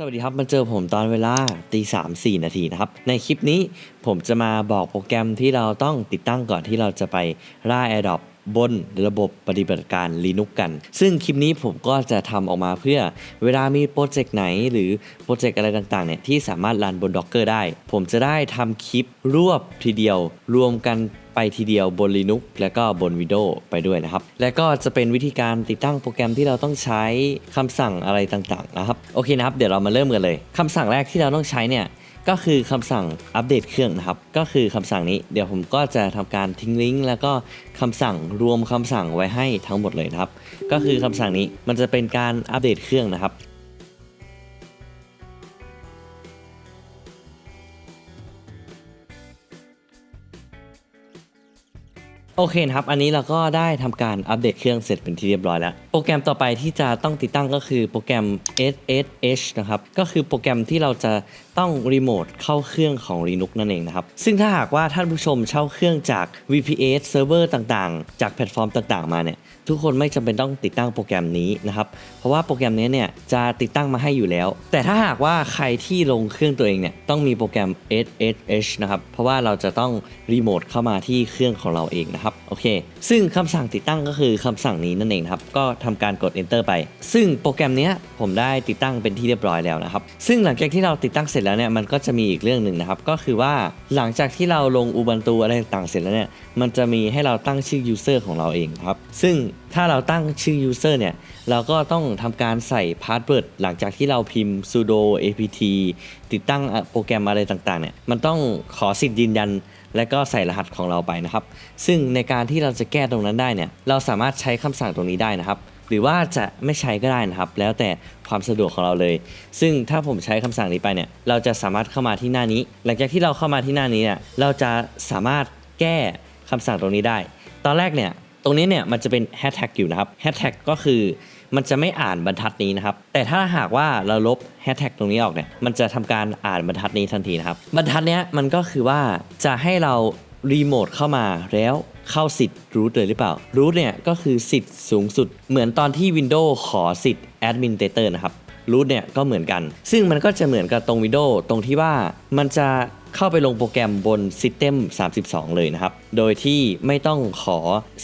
สวัสดีครับ มาเจอผมตอนเวลาตีสามสี่นาทีนะครับ ในคลิปนี้ผมจะมาบอกโปรแกรมที่เราต้องติดตั้งก่อนที่เราจะไปล่า AirDrop บนระบบปฏิบัติการ Linux กัน ซึ่งคลิปนี้ผมก็จะทำออกมาเพื่อเวลามีโปรเจกต์ไหนหรือโปรเจกต์อะไรต่างๆเนี่ยที่สามารถรันบน Docker ได้ ผมจะได้ทำคลิปรวบทีเดียวรวมกัน ไปทีเดียวบน Linux แล้วก็บน Windows ไปด้วยนะครับ และก็จะเป็นวิธีการติดตั้งโปรแกรมที่เราต้องใช้คำสั่งอะไรต่างๆนะครับ โอเคนะครับ เดี๋ยวเรามาเริ่มกันเลยคำสั่งแรกที่เราต้องใช้เนี่ยก็คือคำสั่งอัปเดตเครื่องนะครับ ก็คือคำสั่งนี้เดี๋ยวผมก็จะทำการทิ้งลิงก์แล้วก็คำสั่งรวมคำสั่งไว้ให้ทั้งหมดเลยนะครับ ก็คือคำสั่งนี้มันจะเป็นการอัปเดตเครื่องนะครับ โอเคครับ อันนี้เราก็ได้ทำการอัปเดตเครื่องเสร็จเป็นที่เรียบร้อยแล้ว โปรแกรมต่อไปที่จะต้องติดตั้งก็คือโปรแกรม SSH นะครับ ก็คือโปรแกรมที่เราจะต้องรีโมทเข้าเครื่องของ Linux นั่นเองนะครับ ซึ่งถ้าหากว่าท่านผู้ชมเช่าเครื่องจาก VPS เซิร์ฟเวอร์ต่างๆ จากแพลตฟอร์มต่างๆ มาเนี่ย ทุกคนไม่จำเป็นต้องติดตั้งโปรแกรมนี้นะครับ เพราะว่าโปรแกรมนี้เนี่ยจะติดตั้งมาให้อยู่แล้ว แต่ถ้าหากว่าใครที่ลงเครื่องตัวเองเนี่ยต้องมีโปรแกรม SSH นะครับ เพราะว่าเราจะต้องรีโมทเข้ามาที่เครื่องของเราเองนะครับ โอเค ซึ่งคำสั่งติดตั้งก็คือคำสั่งนี้นั่นเองครับ ก็ทำการกด enter ไป ซึ่งโปรแกรมนี้ผมได้ติดตั้งเป็นที่เรียบร้อยแล้วนะครับ ซึ่งหลังจากที่เราติดตั้งเสร็จแล้วเนี่ยมันก็จะมีอีกเรื่องหนึ่งนะครับ ก็คือว่าหลังจากที่เราลง Ubuntu อะไรต่างเสร็จแล้วเนี่ยมันจะมีให้เราตั้งชื่อ user ของเราเองครับ ซึ่ง ถ้าเราตั้งชื่อ user เนี่ย เราก็ต้องทำการใส่ password หลังจากที่เราพิมพ์ sudo apt ติดตั้งโปรแกรมอะไรต่างๆเนี่ย มันต้องขอสิทธิ์ยืนยัน และก็ใส่รหัสของเราไปนะครับ ซึ่งในการที่เราจะแก้ตรงนั้นได้เนี่ย เราสามารถใช้คำสั่งตรงนี้ได้นะครับ หรือว่าจะไม่ใช้ก็ได้นะครับ แล้วแต่ความสะดวกของเราเลย ซึ่งถ้าผมใช้คำสั่งนี้ไปเนี่ย เราจะสามารถเข้ามาที่หน้านี้ หลังจากที่เราเข้ามาที่หน้านี้เนี่ย เราจะสามารถแก้คำสั่งตรงนี้ได้ ตอนแรกเนี่ย ตรงนี้เนี่ยมันจะเป็นแฮชแท็กอยู่นะครับแฮชแท็กก็คือมันจะไม่อ่านบรรทัดนี้นะครับ แต่ถ้าหากว่าเราลบแฮชแท็กตรงนี้ออกเนี่ย มันจะทำการอ่านบรรทัดนี้ทันทีนะครับ บรรทัดเนี้ยมันก็คือว่าจะให้เรารีโมทเข้ามาแล้วเข้าสิทธิ์รูทเลยหรือเปล่ารูทเนี่ยก็คือสิทธิ์สูงสุด เหมือนตอนที่ Windows ขอสิทธิ์ Administrator นะครับรูทเนี่ยก็เหมือนกัน ซึ่งมันก็จะเหมือนกับตรง Windows ตรงที่ว่ามันจะ เข้าไปลงโปรแกรมบน System 32 เลยนะครับ โดยที่ไม่ต้องขอ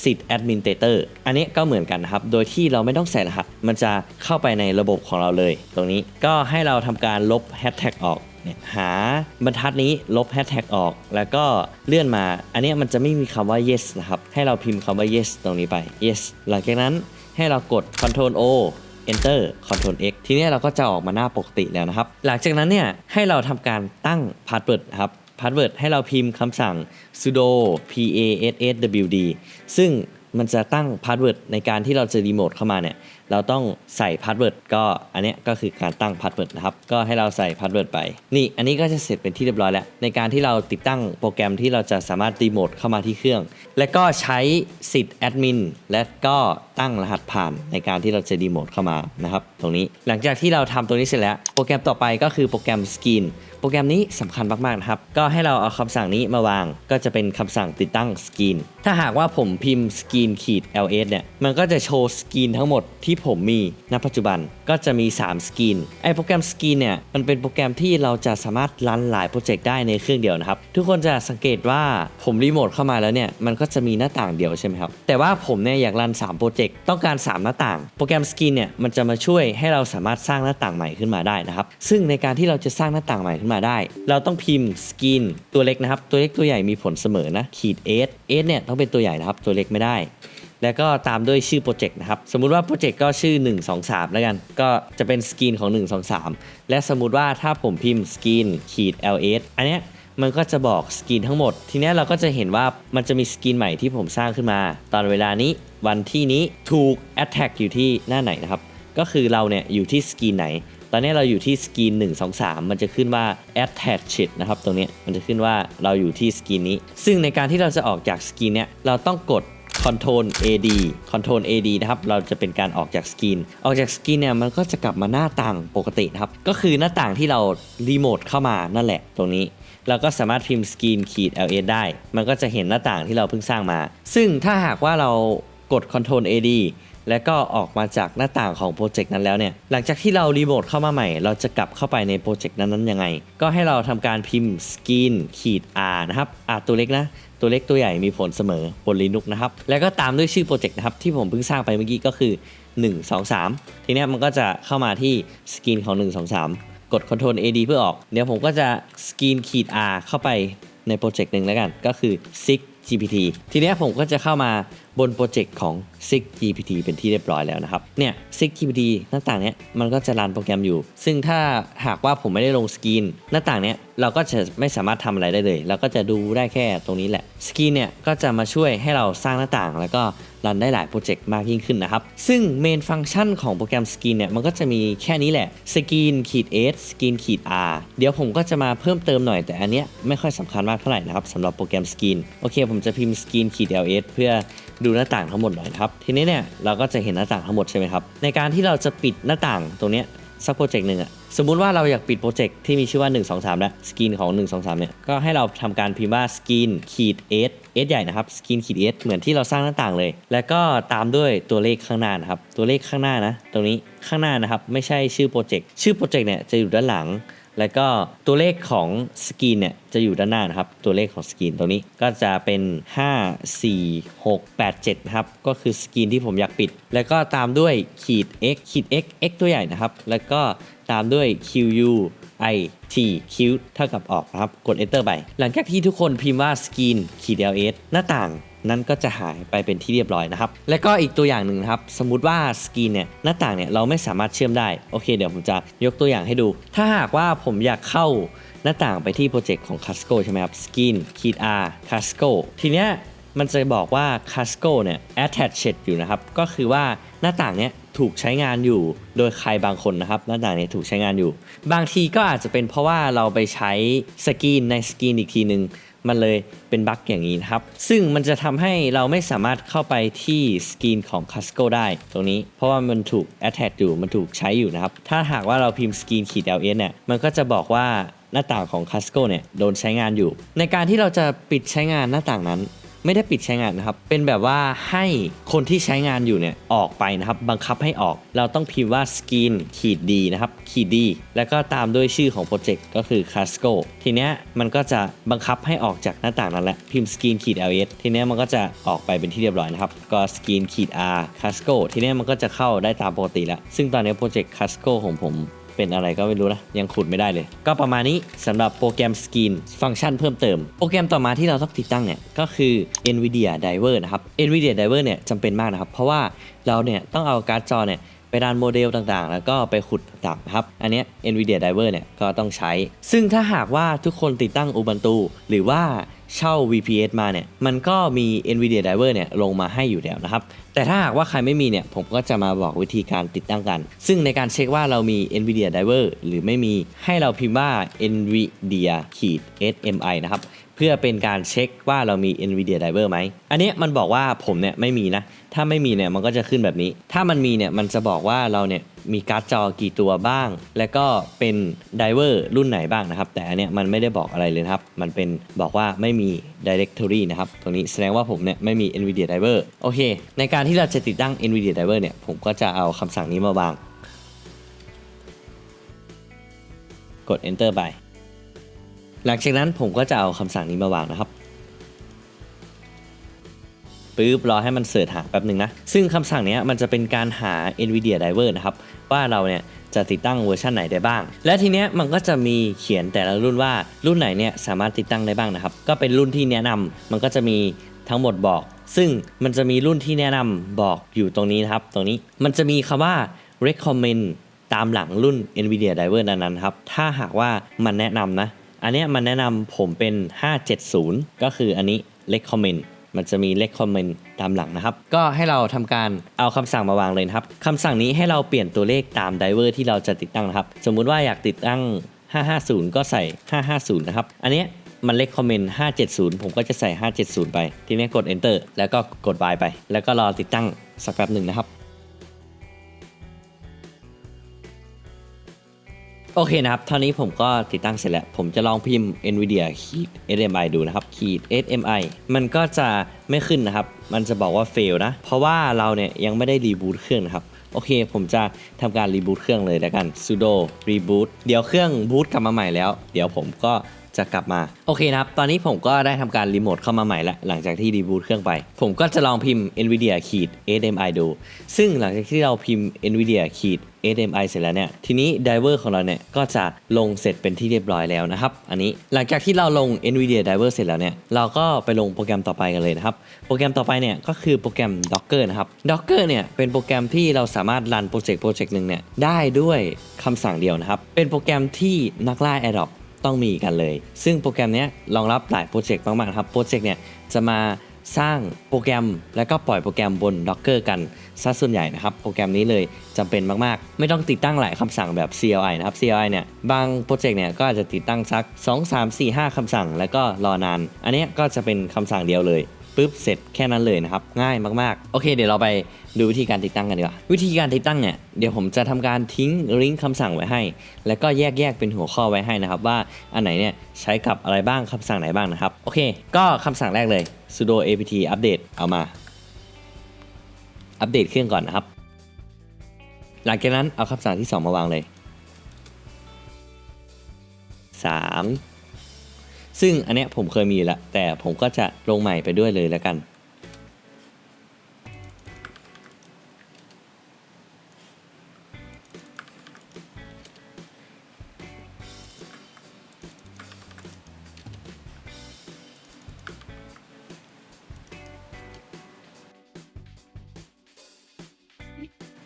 สิทธิ์ Administrator อันนี้ก็เหมือนกันนะครับ โดยที่เราไม่ต้องใส่รหัส มันจะเข้าไปในระบบของเราเลย ตรงนี้ก็ให้เราทำการลบ Hashtag ออกเนี่ยหาบรรทัดนี้ลบ Hashtag ออก แล้วก็เลื่อนมา อันนี้มันจะไม่มีคำว่า yes นะครับ ให้เราพิมพ์คำว่า yes ตรงนี้ไป yes หลังจากนั้นให้เรากด Ctrl O Enter Ctrl X ทีนี้เราก็จะออกมาหน้าปกติแล้วนะครับ หลังจากนั้นเนี่ยให้เราทำการตั้ง password ครับ password ให้เราพิมพ์คำสั่ง sudo passwd ซึ่ง มันจะตั้ง password ในการที่เราจะรีโมทเข้ามาเนี่ยเราต้องใส่ password ก็อันเนี้ยก็คือการตั้ง password นะครับก็ให้เราใส่ password ไป นี่อันนี้ก็จะเสร็จเป็นที่เรียบร้อยแล้ว ในการที่เราติดตั้งโปรแกรมที่เราจะสามารถรีโมทเข้ามาที่เครื่อง และก็ใช้สิทธิ์แอดมินและก็ตั้งรหัสผ่านในการที่เราจะรีโมทเข้ามานะครับตรงนี้หลังจากที่เราทำตรงนี้เสร็จแล้ว โปรแกรมต่อไปก็คือโปรแกรม Skin โปรแกรมนี้สำคัญมากๆนะครับ ก็ให้เราเอาคำสั่งนี้มาวาง ก็จะเป็นคำสั่งติดตั้ง Skin ถ้าหากว่าผมพิมพ์ Skin ขีด ls เนี่ย มันก็จะโชว์สกรีนทั้งหมดที่ผมมีณปัจจุบัน ก็จะมี 3 สกรีน ไอโปรแกรมสกรีนเนี่ย มันเป็นโปรแกรมที่เราจะสามารถรันหลายโปรเจกต์ได้ในเครื่องเดียวนะครับ ทุกคนจะสังเกตว่าผมรีโมทเข้ามาแล้วเนี่ย มันก็จะมีหน้าต่างเดียวใช่ไหมครับ แต่ว่าผมเนี่ยอยากรัน3โปรเจกต์ ต้องการ 3 หน้าต่าง โปรแกรมสกรีนเนี่ย มันจะมาช่วยให้เราสามารถสร้างหน้าต่างใหม่ขึ้นมาได้นะครับ ซึ่งในการที่เราจะสร้างหน้าต่างใหม่ขึ้นมาได้ เราต้องพิมพ์สกรีนตัวเล็กนะครับ ตัวเล็กตัวใหญ่มีผลเสมอนะขีด s s เนี่ยต้องเป็นตัวใหญ่นะครับ ตัวเล็กไม่ได้ แล้วก็ตามด้วยชื่อโปรเจกต์นะครับ สมมุติว่าโปรเจกต์ก็ชื่อ 1 2 3 แล้วกัน ก็จะเป็นสกรีนของ 1 2 3 และสมมุติว่าถ้าผมพิมพ์สกรีนขีด ls อันเนี้ยมันก็จะบอกสกรีนทั้งหมด ทีนี้เราก็จะเห็นว่ามันจะมีสกรีนใหม่ที่ผมสร้างขึ้นมา ตอนเวลานี้วันที่นี้ถูก attack อยู่ที่หน้าไหนนะครับ ก็คือเราเนี่ยอยู่ที่สกรีนไหน ตอนนี้เราอยู่ที่สกรีน1 2 3 มันจะขึ้นว่า attached นะครับตรงนี้มันจะขึ้นว่าเราอยู่ที่สกรีนนี้ ซึ่งในการที่เราจะออกจากสกรีนเนี้ยเราต้องกด Ctrl AD Ctrl AD นะครับ เราจะเป็นการออกจากสกรีน ออกจากสกรีนเนี่ยมันก็จะกลับมาหน้าต่างปกตินะครับ ก็คือหน้าต่างที่เรารีโมทเข้ามานั่นแหละตรงนี้ เราก็สามารถพิมพ์สกรีนขีด ls ได้ มันก็จะเห็นหน้าต่างที่เราเพิ่งสร้างมา ซึ่งถ้าหากว่าเรากด Ctrl AD แล้วก็ออกมาจากหน้าต่างของโปรเจกต์นั้นแล้วเนี่ย หลังจากที่เรารีโมทเข้ามาใหม่ เราจะกลับเข้าไปในโปรเจกต์นั้นๆยังไง ก็ให้เราทำการพิมพ์ skin ขีด r นะครับ r ตัวเล็กนะ ตัวเล็กตัวใหญ่มีผลเสมอบน Linux นะครับ แล้วก็ตามด้วยชื่อโปรเจกต์นะครับ ที่ผมเพิ่งสร้างไปเมื่อกี้ก็คือ 1 2 3 ทีนี้มันก็จะเข้ามาที่สกินของ 1 2 3 กด Ctrl AD เพื่อออก เดี๋ยวผมก็จะสกินขีด R เข้าไปในโปรเจกต์หนึ่งแล้วกัน ก็คือ Six GPT ทีนี้ผมก็จะเข้ามา บนโปรเจกต์ของ Six GPT เป็นที่เรียบร้อยแล้วนะครับ เนี่ย Six GPT หน้าต่างเนี้ยมันก็จะรันโปรแกรมอยู่ ซึ่งถ้าหากว่าผมไม่ได้ลงสกรีนหน้าต่างเนี้ยเราก็จะไม่สามารถทำอะไรได้เลย เราก็จะดูได้แค่ตรงนี้แหละ สกรีนเนี่ยก็จะมาช่วยให้เราสร้างหน้าต่าง แล้วก็รันได้หลายโปรเจกต์มากยิ่งขึ้นนะครับ ซึ่งเมนฟังก์ชันของโปรแกรมสกรีนเนี่ยมันก็จะมีแค่นี้แหละสกรีนขีด s สกรีนขีด r เดี๋ยวผมก็จะมาเพิ่มเติมหน่อยแต่อันเนี้ยไม่ค่อยสำคัญมากเท่าไหร่นะครับสำหรับโปรแกรมสกรีนโอเค ผมจะพิมพ์สกรีนขีด ls เพื่อ ดูหน้าต่างทั้งหมดหน่อยนะครับ ทีนี้เนี่ยเราก็จะเห็นหน้าต่างทั้งหมดใช่ไหมครับ ในการที่เราจะปิดหน้าต่างตรงนี้สักโปรเจกต์หนึ่งอะสมมุติว่าเราอยากปิดโปรเจกต์ที่มีชื่อว่า 1 2 3 แล้วสกรีนของ 1 2 3 เนี่ย ก็ให้เราทำการพิมพ์ว่าสกรีนขีด s s ใหญ่นะครับสกรีนขีด s เหมือนที่เราสร้างหน้าต่างเลย แล้วก็ตามด้วยตัวเลขข้างหน้านะครับ ตัวเลขข้างหน้านะ ตรงนี้ข้างหน้านะครับ ไม่ใช่ชื่อโปรเจกต์ ชื่อโปรเจกต์เนี่ยจะอยู่ด้านหลัง แล้วก็ตัวเลขของสกรีนเนี่ยจะอยู่ด้านหน้านะครับ ตัวเลขของสกรีนตรงนี้ก็จะเป็น 5 4 6 8 7นะครับ ก็คือสกรีนที่ผมอยากปิด แล้วก็ตามด้วยขีด x ขีด x x ตัวใหญ่นะครับ แล้วก็ตามด้วย qu i t q เท่ากับออกนะครับ กด enter ไป หลังจากที่ทุกคนพิมพ์ว่าสกรีนขีด ls หน้าต่าง นั้นก็จะหายไปเป็นที่เรียบร้อยนะครับ และก็อีกตัวอย่างหนึ่งนะครับ สมมุติว่าสกรีนเนี่ยหน้าต่างเนี่ยเราไม่สามารถเชื่อมได้ โอเค เดี๋ยวผมจะยกตัวอย่างให้ดู ถ้าหากว่าผมอยากเข้าหน้าต่างไปที่โปรเจกต์ของ Casco ใช่ไหมครับ Skin ขีด R Casco ทีเนี้ยมันจะบอกว่า Casco เนี่ย attached อยู่นะครับ ก็คือว่าหน้าต่างเนี้ยถูกใช้งานอยู่โดยใครบางคนนะครับ หน้าต่างเนี้ถูกใช้งานอยู่ บางทีก็อาจจะเป็นเพราะว่าเราไปใช้สกรีนในสกรีนอีกทีหนึ่ง มันเลยเป็นบั๊กอย่างนี้นะครับ ซึ่งมันจะทำให้เราไม่สามารถเข้าไปที่สกรีนของ Casco ได้ตรงนี้ เพราะว่ามันถูก attach อยู่ มันถูกใช้อยู่นะครับ ถ้าหากว่าเราพิมพ์สกรีนขีด ls เนี่ย มันก็จะบอกว่าหน้าต่างของ Casco เนี่ยโดนใช้งานอยู่ ในการที่เราจะปิดใช้งานหน้าต่างนั้น ไม่ได้ปิดใช้งานนะครับ เป็นแบบว่าให้คนที่ใช้งานอยู่เนี่ยออกไปนะครับ บังคับให้ออก เราต้องพิมพ์ว่า skin ขีด d นะครับ ขีด d แล้วก็ตามด้วยชื่อของโปรเจกต์ก็คือ Casco ทีเนี้ยมันก็จะบังคับให้ออกจากหน้าต่างนั้นแหละ พิมพ์ skin ขีด ls ทีเนี้ยมันก็จะออกไปเป็นที่เรียบร้อยนะครับ ก็ skin ขีด r Casco ทีเนี้ยมันก็จะเข้าได้ตามปกติแล้ว ซึ่งตอนนี้โปรเจกต์ Casco ของผม เป็นอะไรก็ไม่รู้นะ ยังขุดไม่ได้เลย ก็ประมาณนี้สำหรับโปรแกรมสกรีนฟังก์ชันเพิ่มเติม โปรแกรมต่อมาที่เราต้องติดตั้งเนี่ย ก็คือ NVIDIA Driver นะครับ NVIDIA Driver เนี่ยจำเป็นมากนะครับ เพราะว่าเราเนี่ยต้องเอาการ์ดจอเนี่ยไปรันโมเดลต่างๆ แล้วก็ไปขุดต่างๆนะครับ อันนี้ NVIDIA Driver เนี่ยก็ต้องใช้ ซึ่งถ้าหากว่าทุกคนติดตั้ง Ubuntu หรือว่า เช่า VPS มาเนี่ยมันก็มี NVIDIA Driver เนี่ยลงมาให้อยู่แล้วนะครับ แต่ถ้าหากว่าใครไม่มีเนี่ยผมก็จะมาบอกวิธีการติดตั้งกัน ซึ่งในการเช็คว่าเรามี NVIDIA Driver หรือไม่มีให้เราพิมพ์ว่า NVIDIA ขีด SMI นะครับ เพื่อเป็นการเช็คว่าเรามี NVIDIA Driver ไหม อันนี้มันบอกว่าผมเนี่ยไม่มีนะ ถ้าไม่มีเนี่ยมันก็จะขึ้นแบบนี้ ถ้ามันมีเนี่ยมันจะบอกว่าเราเนี่ยมีการ์ดจอกี่ตัวบ้าง และก็เป็นไดเวอร์รุ่นไหนบ้างนะครับ แต่อันเนี้ยมันไม่ได้บอกอะไรเลยครับ มันเป็นบอกว่าไม่มี directory นะครับ ตรงนี้แสดงว่าผมเนี่ยไม่มี NVIDIA Driver โอเค ในการที่เราจะติดตั้ง NVIDIA Driver เนี่ย ผมก็จะเอาคำสั่งนี้มาวาง กด enter ไป หลังจากนั้นผมก็จะเอาคำสั่งนี้มาวางนะครับปึ๊บรอให้มันเสิร์ชหาแป๊บหนึ่งนะ ซึ่งคำสั่งนี้มันจะเป็นการหา NVIDIA Driver นะครับ ว่าเราเนี่ยจะติดตั้งเวอร์ชันไหนได้บ้าง และทีเนี้ยมันก็จะมีเขียนแต่ละรุ่นว่ารุ่นไหนเนี่ยสามารถติดตั้งได้บ้างนะครับ ก็เป็นรุ่นที่แนะนำมันก็จะมีทั้งหมดบอก ซึ่งมันจะมีรุ่นที่แนะนำบอกอยู่ตรงนี้นะครับ ตรงนี้มันจะมีคำว่า recommend ตามหลังรุ่น NVIDIA Driver นั้นๆครับ ถ้าหากว่ามันแนะนำนะ อันนี้มันแนะนำผมเป็น 570 ก็คืออันนี้ recommend มันจะมี recommend ตามหลังนะครับ ก็ให้เราทำการเอาคำสั่งมาวางเลยครับคำสั่งนี้ให้เราเปลี่ยนตัวเลขตามไดเวอร์ที่เราจะติดตั้งนะครับ สมมุติว่าอยากติดตั้ง 550 ก็ใส่ 550 นะครับ อันนี้มัน recommend 570 ผมก็จะใส่ 570 ไป ทีนี้กด enter แล้วก็กด buy ไป แล้วก็รอติดตั้งสักแป๊บหนึ่งนะครับ โอเคนะครับเท่านี้ผมก็ติดตั้งเสร็จแล้ว ผมจะลองพิมพ์ NVIDIA ขีด SMI ดูนะครับขีด SMI มันก็จะไม่ขึ้นนะครับ มันจะบอกว่า fail นะ เพราะว่าเราเนี่ยยังไม่ได้รีบูตเครื่องนะครับ โอเค ผมจะทำการรีบูตเครื่องเลยแล้วกัน sudo reboot เดี๋ยวเครื่องบูตกลับมาใหม่แล้ว เดี๋ยวผมก็ จะกลับมา โอเคนะครับ ตอนนี้ผมก็ได้ทำการรีโมทเข้ามาใหม่แล้วหลังจากที่รีบูตเครื่องไป ผมก็จะลองพิมพ์ NVIDIA ขีด HDMI ดู ซึ่งหลังจากที่เราพิมพ์ NVIDIA ขีด HDMI เสร็จแล้วเนี่ย ทีนี้ไดเวอร์ของเราเนี่ย ก็จะลงเสร็จเป็นที่เรียบร้อยแล้วนะครับ อันนี้หลังจากที่เราลง NVIDIA Diver เสร็จแล้วเนี่ย เราก็ไปลงโปรแกรมต่อไปกันเลยนะครับ โปรแกรมต่อไปเนี่ยก็คือโปรแกรม Docker นะครับ Docker เนี่ยเป็นโปรแกรมที่เราสามารถรันโปรเจกต์โปรเจกต์หนึ่งเนี่ยได้ด้วยคำสั่งเดียวนะครับ เป็นโปรแกรมที่นักล่า a d o p ต้องมีกันเลย ซึ่งโปรแกรมนี้รองรับหลายโปรเจกต์มากๆนะครับโปรเจกต์เนี่ยจะมาสร้างโปรแกรม แล้วก็ปล่อยโปรแกรมบน Docker กัน ซะส่วนใหญ่นะครับ โปรแกรมนี้เลยจำเป็นมากๆ ไม่ต้องติดตั้งหลายคำสั่งแบบ CLI นะครับ CLI เนี่ยบางโปรเจกต์เนี่ยก็อาจจะติดตั้งสัก 2 3 4 5คำสั่ง แล้วก็รอนาน อันนี้ก็จะเป็นคำสั่งเดียวเลยปุ๊บเสร็จแค่นั้นเลยนะครับ ง่ายมากๆ โอเค เดี๋ยวเราไปดูวิธีการติดตั้งกันดีกว่า วิธีการติดตั้งเนี่ยเดี๋ยวผมจะทำการทิ้งลิงก์คำสั่งไว้ให้ แล้วก็แยกแยกเป็นหัวข้อไว้ให้นะครับ ว่าอันไหนเนี่ยใช้กับอะไรบ้างคำสั่งไหนบ้างนะครับ โอเค ก็คำสั่งแรกเลย sudo apt update เอามา อัปเดตเครื่องก่อนนะครับ หลังจากนั้นเอาคำสั่งที่ 2 มาวางเลย 3 ซึ่งอันเนี้ยผมเคยมีแล้วแต่ผมก็จะลงใหม่ไปด้วยเลยแล้วกัน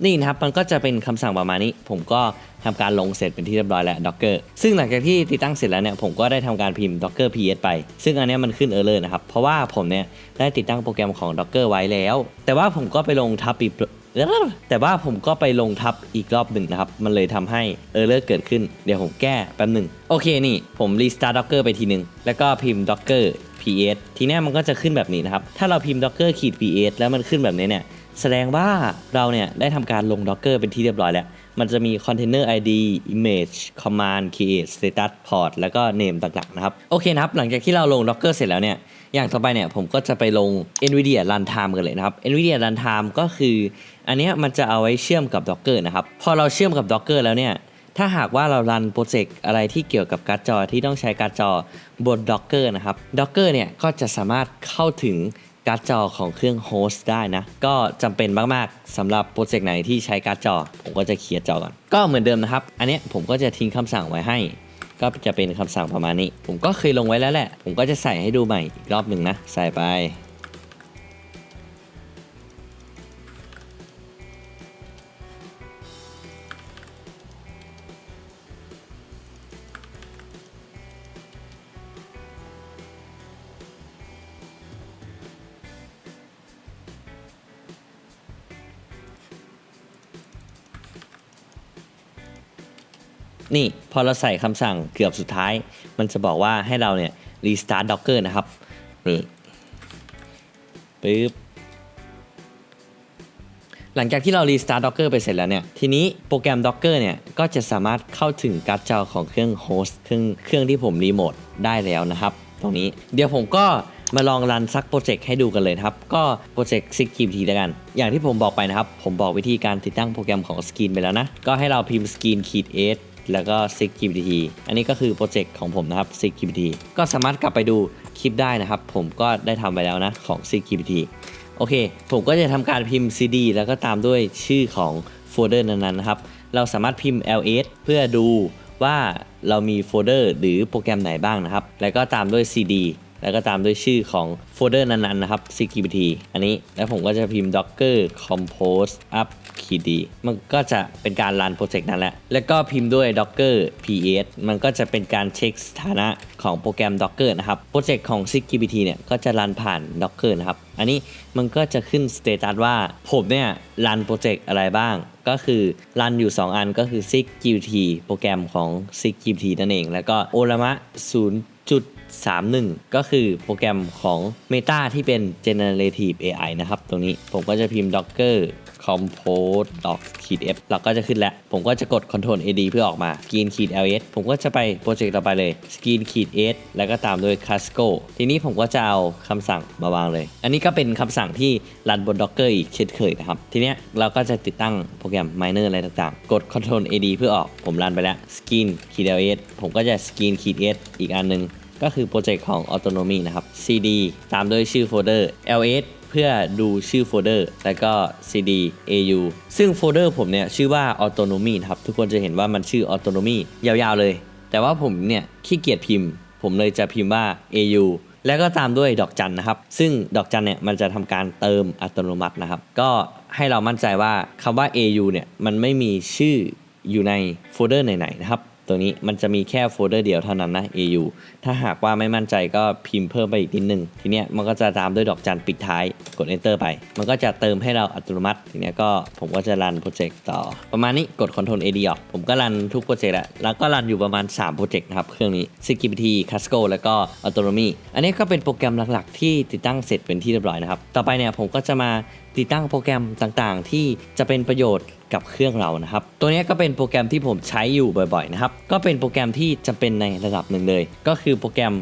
นี่นะครับมันก็จะเป็นคำสั่งประมาณนี้ ผมก็ทำการลงเสร็จเป็นที่เรียบร้อยแล้ว Docker ซึ่งหลังจากที่ติดตั้งเสร็จแล้วเนี่ยผมก็ได้ทำการพิมพ์ Docker ps ไป ซึ่งอันนี้มันขึ้น error นะครับ เพราะว่าผมเนี่ยได้ติดตั้งโปรแกรมของ Docker ไว้แล้ว แต่ว่าผมก็ไปลงทับอีกแต่ว่าผมก็ไปลงทับอีกรอบหนึ่งนะครับ มันเลยทำให้ error เกิดขึ้น เดี๋ยวผมแก้แป๊บหนึ่งโอเคนี่ผม restart Docker ไปทีนึงแล้วก็พิมพ์ Docker ps ทีนี้มันก็จะขึ้นแบบนี้นะครับ ถ้าเราพิมพ์ Docker ขีด ps แล้วมันขึ้นแบบนี้เนี่ย แสดงว่าเราเนี่ยได้ทำการลง Docker เป็นที่เรียบร้อยแล้ว มันจะมี Container ID Image Command Create Status Port แล้วก็ Name ต่างๆนะครับ โอเคนะครับ หลังจากที่เราลง Docker เสร็จแล้วเนี่ย อย่างต่อไปเนี่ยผมก็จะไปลง NVIDIA Runtime กันเลยนะครับ NVIDIA Runtime ก็คือ อันนี้มันจะเอาไว้เชื่อมกับ Docker นะครับ พอเราเชื่อมกับ Docker แล้วเนี่ยถ้าหากว่าเรารันโปรเจกต์อะไรที่เกี่ยวกับการ์ดจอที่ต้องใช้การ์ดจอบน Docker นะครับ Docker เนี่ยก็จะสามารถเข้าถึง การ์ดจอของเครื่องโฮสต์ได้นะ ก็จำเป็นมาก ๆสำหรับโปรเจกต์ไหนที่ใช้การ์ดจอ ผมก็จะเคลียร์จอก่อน ก็เหมือนเดิมนะครับ อันนี้ผมก็จะทิ้งคำสั่งไว้ให้ ก็จะเป็นคำสั่งประมาณนี้ ผมก็เคยลงไว้แล้วแหละ ผมก็จะใส่ให้ดูใหม่อีกรอบหนึ่งนะ ใส่ไป นี่พอเราใส่คำสั่งเกือบสุดท้าย มันจะบอกว่าให้เราเนี่ย restart docker นะครับนี่ปึ๊บหลังจากที่เรา restart docker ไปเสร็จแล้วเนี่ย ทีนี้โปรแกรม docker เนี่ย ก็จะสามารถเข้าถึงการ์ดจอของเครื่อง host เครื่องเครื่องที่ผมรีโมทได้แล้วนะครับ ตรงนี้เดี๋ยวผมก็มาลองรันซักโปรเจกต์ให้ดูกันเลยครับ ก็โปรเจกต์ s i g g t แล้วกัน อย่างที่ผมบอกไปนะครับ ผมบอกวิธีการติดตั้งโปรแกรมของ Skin ไปแล้วนะ ก็ให้เราพิมพ์ Skin ขีด s แล้วก็ s i g GPT อันนี้ก็คือโปรเจกต์ของผมนะครับ s i g GPT ก็สามารถกลับไปดูคลิปได้นะครับ ผมก็ได้ทำไปแล้วนะของ s i g GPT โอเค ผมก็จะทำการพิมพ์ cd แล้วก็ตามด้วยชื่อของโฟลเดอร์นั้นๆนะครับ เราสามารถพิมพ์ ls เพื่อดูว่าเรามีโฟลเดอร์หรือโปรแกรมไหนบ้างนะครับ แล้วก็ตามด้วย cd แล้วก็ตามด้วยชื่อของโฟลเดอร์นั้นๆนะครับ CQBT อันนี้แล้วผมก็จะพิมพ์ docker compose up kd มันก็จะเป็นการรันโปรเจกต์นั้นแหละ แล้วก็พิมพ์ด้วย docker ps มันก็จะเป็นการเช็คสถานะของโปรแกรม docker นะครับ โปรเจกต์ของ CQBT เนี่ยก็จะรันผ่าน docker นะครับ อันนี้มันก็จะขึ้นสเตตัสว่าผมเนี่ยรันโปรเจกต์อะไรบ้างก็คือรันอยู่ 2 อันก็คือ SIGGT โปรแกรมของ SIGGT นั่นเอง แล้วก็ OLAMA 0 31 ก็คือโปรแกรมของ Meta ที่เป็น generative AI นะครับ ตรงนี้ผมก็จะพิมพ์ docker compose doc ขีด f เราก็จะขึ้นแล้ว ผมก็จะกด control ad เพื่อออกมา screen ขีด ls ผมก็จะไปโปรเจกต์ต่อไปเลย screen ขีด s แล้วก็ตามด้วย casco ทีนี้ผมก็จะเอาคำสั่งมาวางเลย อันนี้ก็เป็นคำสั่งที่รันบน docker อีกเช่นเคยนะครับ ทีเนี้ยเราก็จะติดตั้งโปรแกรม miner อะไรต่างๆ กด control ad เพื่อออก ผมรันไปแล้ว screen ขีด ls ผมก็จะ screen ขีด s อีกอันหนึง ก็คือโปรเจกต์ของ Autonomy นะครับ CD ตามด้วยชื่อโฟลเดอร์ LS เพื่อดูชื่อโฟลเดอร์ แล้วก็ CD AU ซึ่งโฟลเดอร์ผมเนี่ยชื่อว่า Autonomy นะครับ ทุกคนจะเห็นว่ามันชื่อ Autonomy ยาวๆเลย แต่ว่าผมเนี่ยขี้เกียจพิมพ์ ผมเลยจะพิมพ์ว่า AU แล้วก็ตามด้วยดอกจันนะครับ ซึ่งดอกจันเนี่ยมันจะทำการเติมอัตโนมัตินะครับ ก็ให้เรามั่นใจว่าคำว่า AU เนี่ยมันไม่มีชื่ออยู่ในโฟลเดอร์ไหนๆนะครับ ตัวนี้มันจะมีแค่โฟลเดอร์เดียวเท่านั้นนะ AU ถ้าหากว่าไม่มั่นใจก็พิมพ์เพิ่มไปอีกนิดนึง ทีเนี้ยมันก็จะตามด้วยดอกจันปิดท้ายกด enter ไป มันก็จะเติมให้เราอัตโนมัติ ทีเนี้ยก็ผมก็จะรันโปรเจกต์ต่อ ประมาณนี้กด Ctrl AD ออกผมก็รันทุกโปรเจกต์แล้วแล้วก็รันอยู่ประมาณ 3 โปรเจกต์นะครับ เครื่องนี้ Security Casco แล้วก็ Autonomy อันนี้ก็เป็นโปรแกรมหลักๆ ที่ติดตั้งเสร็จเป็นที่เรียบร้อยนะครับ ต่อไปเนี่ยผมก็จะมา ติดตั้งโปรแกรมต่างๆ ที่จะเป็นประโยชน์กับเครื่องเรานะครับ ตัวนี้ก็เป็นโปรแกรมที่ผมใช้อยู่บ่อยๆนะครับ ก็เป็นโปรแกรมที่จะเป็นในระดับหนึ่งเลย ก็คือโปรแกรม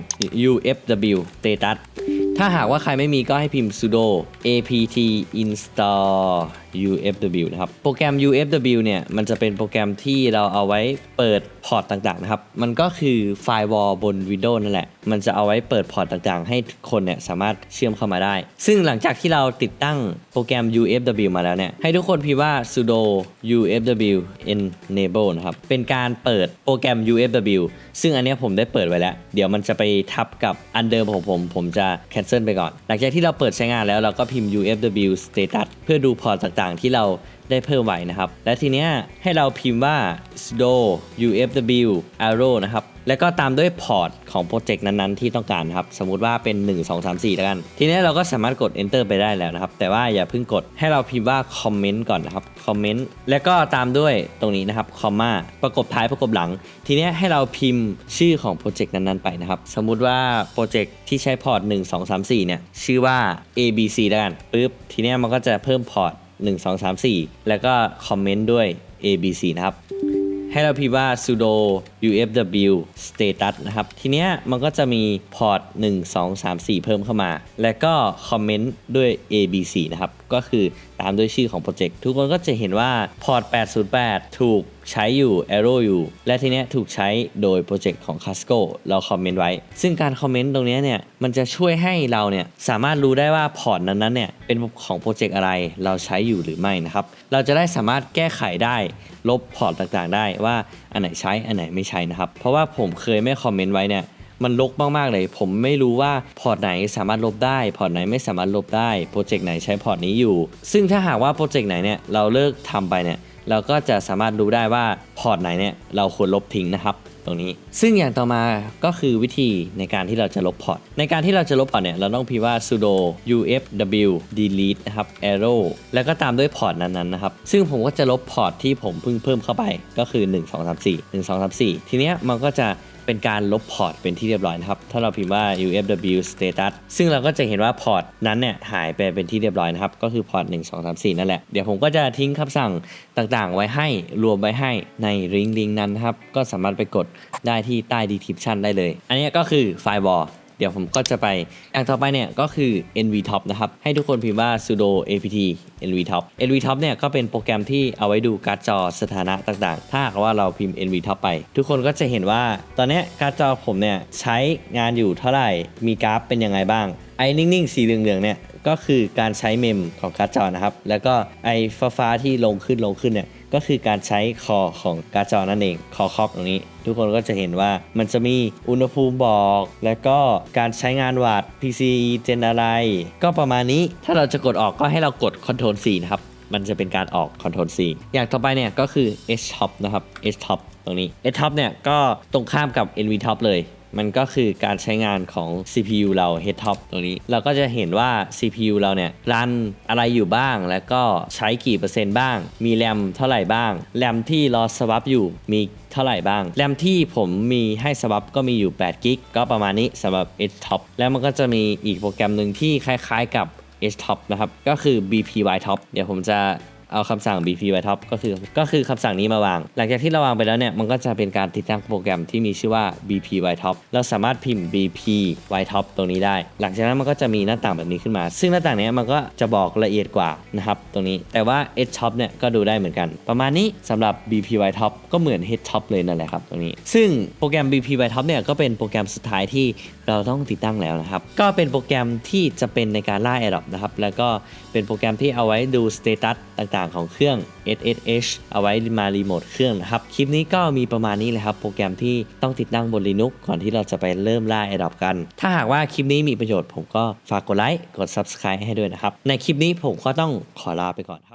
UFW Status ถ้าหากว่าใครไม่มีก็ให้พิมพ์ sudo apt install UFW นะครับ โปรแกรม UFW เนี่ย มันจะเป็นโปรแกรมที่เราเอาไว้เปิดพอร์ตต่างๆนะครับ มันก็คือไฟล์วอลบน Windows นั่นแหละ มันจะเอาไว้เปิดพอร์ตต่างๆ ให้คนเนี่ยสามารถเชื่อมเข้ามาได้ ซึ่งหลังจากที่เราติดตั้งโปรแกรม UFW มาแล้วเนี่ย ให้ทุกคนพิมพ์ว่า sudo UFW enable นะครับ เป็นการเปิดโปรแกรม UFW ซึ่งอันนี้ผมได้เปิดไว้แล้ว เดี๋ยวมันจะไปทับกับอันเดิมของผม ผมจะ cancel ไปก่อน หลังจากที่เราเปิดใช้งานแล้วเราก็พิมพ์ UFW status เพื่อดูพอร์ตต่างๆ ที่เราได้เพิ่มไว้นะครับ และทีเนี้ยให้เราพิมพ์ว่า sudo UFW arrow นะครับ แล้วก็ตามด้วยพอร์ตของโปรเจกต์นั้นๆ ที่ต้องการครับ สมมุติว่าเป็น 1 2 3 4 แล้วกัน ทีนี้เราก็สามารถกด enter ไปได้แล้วนะครับ แต่ว่าอย่าเพิ่งกด ให้เราพิมพ์ว่า comment ก่อนนะครับ comment แล้วก็ตามด้วยตรงนี้นะครับคอมมาประกบท้ายประกบหลัง ทีนี้ให้เราพิมพ์ชื่อของโปรเจกต์นั้นๆ ไปนะครับ สมมุติว่าโปรเจกต์ที่ใช้พอร์ต 1 2 3 4 เนี่ย ชื่อว่า ABC แล้วกันปึ๊บ ทีนี้มันก็จะเพิ่มพอร์ต 1 2 3 4 แล้วก็คอมเมนต์ด้วย ABC นะครับ ให้เราพิมพ์ว่า sudo ufw status นะครับ ทีเนี้ยมันก็จะมีพอร์ต 1 2 3 4 เพิ่มเข้ามา แล้วก็คอมเมนต์ด้วย abc นะครับ ก็คือตามด้วยชื่อของโปรเจกต์ทุกคนก็จะเห็นว่าพอร์ต 808 ถูกใช้อยู่ arrow อยู่ และทีเนี้ยถูกใช้โดยโปรเจกต์ของ Casco เราคอมเมนต์ไว้ ซึ่งการคอมเมนต์ตรงนี้เนี่ย มันจะช่วยให้เราเนี่ยสามารถรู้ได้ว่าพอร์ตนั้นๆเนี่ยเป็นของโปรเจกต์อะไร เราใช้อยู่หรือไม่นะครับ เราจะได้สามารถแก้ไขได้ ลบพอร์ตต่างๆ ได้ว่าอันไหนใช้อันไหนไม่ใช้นะครับ เพราะว่าผมเคยไม่คอมเมนต์ไว้เนี่ย มันลกมากๆเลย ผมไม่รู้ว่าพอร์ตไหนสามารถลบได้ พอร์ตไหนไม่สามารถลบได้โปรเจกต์ไหนใช้พอร์ตนี้อยู่ ซึ่งถ้าหากว่าโปรเจกต์ไหนเนี่ยเราเลิกทำไปเนี่ยเราก็จะสามารถรู้ได้ว่าพอร์ตไหนเนี่ยเราควรลบทิ้งนะครับตรงนี้ ซึ่งอย่างต่อมาก็คือวิธีในการที่เราจะลบพอร์ต ในการที่เราจะลบพอร์ตเนี่ยเราต้องพิมพ์ว่า sudo ufw delete นะครับ arrow แล้วก็ตามด้วยพอร์ตนั้นๆนะครับ ซึ่งผมก็จะลบพอร์ตที่ผมเพิ่งเพิ่มเข้าไปก็คือ 1 2 3 4 1 2 3 4 ทีเนี้ยมันก็จะ เป็นการลบพอร์ตเป็นที่เรียบร้อยนะครับ ถ้าเราพิมพ์ว่า ufw status ซึ่งเราก็จะเห็นว่าพอร์ตนั้นเนี่ยหายไปเป็นที่เรียบร้อยนะครับ ก็คือพอร์ต 1 2 3 4 นั่นแหละ เดี๋ยวผมก็จะทิ้งคำสั่งต่างๆ ไว้ให้รวมไว้ให้ในลิงก์ลิงก์นั้นนครับ ก็สามารถไปกดได้ที่ใต้ description ได้เลย อันนี้ก็คือไฟล์บอ เดี๋ยวผมก็จะไปอย่างต่อไปเนี่ยก็คือ nvtop นะครับ ให้ทุกคนพิมพ์ว่า sudo apt nvtop nvtop เนี่ยก็เป็นโปรแกรมที่เอาไว้ดูการ์ดจอสถานะต่างๆ ถ้าหากว่าเราพิมพ์ nvtop ไป ทุกคนก็จะเห็นว่าตอนนี้การ์ดจอผมเนี่ยใช้งานอยู่เท่าไหร่ มีกราฟเป็นยังไงบ้าง ไอ้นิ่งๆ สีเหลืองๆเนี่ยก็คือการใช้เมมของการ์ดจอนะครับ แล้วก็ไอ้ฟ้าๆที่ลงขึ้นลงขึ้นเนี่ย ก็คือการใช้คอของการ์ดจอนั่นเองคอคอกตรงนี้ ทุกคนก็จะเห็นว่ามันจะมีอุณหภูมิบอก แล้วก็การใช้งานวัด PCE เจนอะไร ก็ประมาณนี้ถ้าเราจะกดออกก็ให้เรากด Ctrl C นะครับมันจะเป็นการออก Ctrl C อย่างต่อไปเนี่ยก็คือ H Top นะครับ H Top ตรงนี้ H Top เนี่ยก็ตรงข้ามกับ NV Top เลย มันก็คือการใช้งานของ CPU เรา head top ตรงนี้ เราก็จะเห็นว่า CPU เราเนี่ยรันอะไรอยู่บ้าง แล้วก็ใช้กี่เปอร์เซ็นต์บ้าง มีแรมเท่าไหร่บ้าง แรมที่รอสวับอยู่มีเท่าไหร่บ้าง แรมที่ผมมีให้สวับก็มีอยู่8กิกก็ประมาณนี้สำหรับ H top แล้วมันก็จะมีอีกโปรแกรมหนึ่งที่คล้ายๆกับ H top นะครับ ก็คือ BPY top เดี๋ยวผมจะ เอาคำสั่ง BPY top ก็คือก็คือคำสั่งนี้มาวาง หลังจากที่เราวางไปแล้วเนี่ยมันก็จะเป็นการติดตั้งโปรแกรมที่มีชื่อว่า BPY top เราสามารถพิมพ์ BPY top ตรงนี้ได้ หลังจากนั้นมันก็จะมีหน้าต่างแบบนี้ขึ้นมา ซึ่งหน้าต่างเนี้ยมันก็จะบอกละเอียดกว่านะครับตรงนี้แต่ว่า H top เนี่ยก็ดูได้เหมือนกัน ประมาณนี้สำหรับ BPY top ก็เหมือน H top เลยนั่นแหละครับตรงนี้ ซึ่งโปรแกรม BPY top เนี่ยก็เป็นโปรแกรมสุดท้ายที่ เราต้องติดตั้งแล้วนะครับ ก็เป็นโปรแกรมที่จะเป็นในการล่า AirDrop นะครับ แล้วก็เป็นโปรแกรมที่เอาไว้ดูสเตตัสต่างๆ ของเครื่อง SSH เอาไว้มารีโมทเครื่องนะครับ คลิปนี้ก็มีประมาณนี้เลยครับ โปรแกรมที่ต้องติดตั้งบน Linux ก่อนที่เราจะไปเริ่มล่า AirDrop กัน ถ้าหากว่าคลิปนี้มีประโยชน์ผมก็ฝากกดไลค์ กด Subscribe ให้ด้วยนะครับ ในคลิปนี้ผมก็ต้องขอลาไปก่อนครับ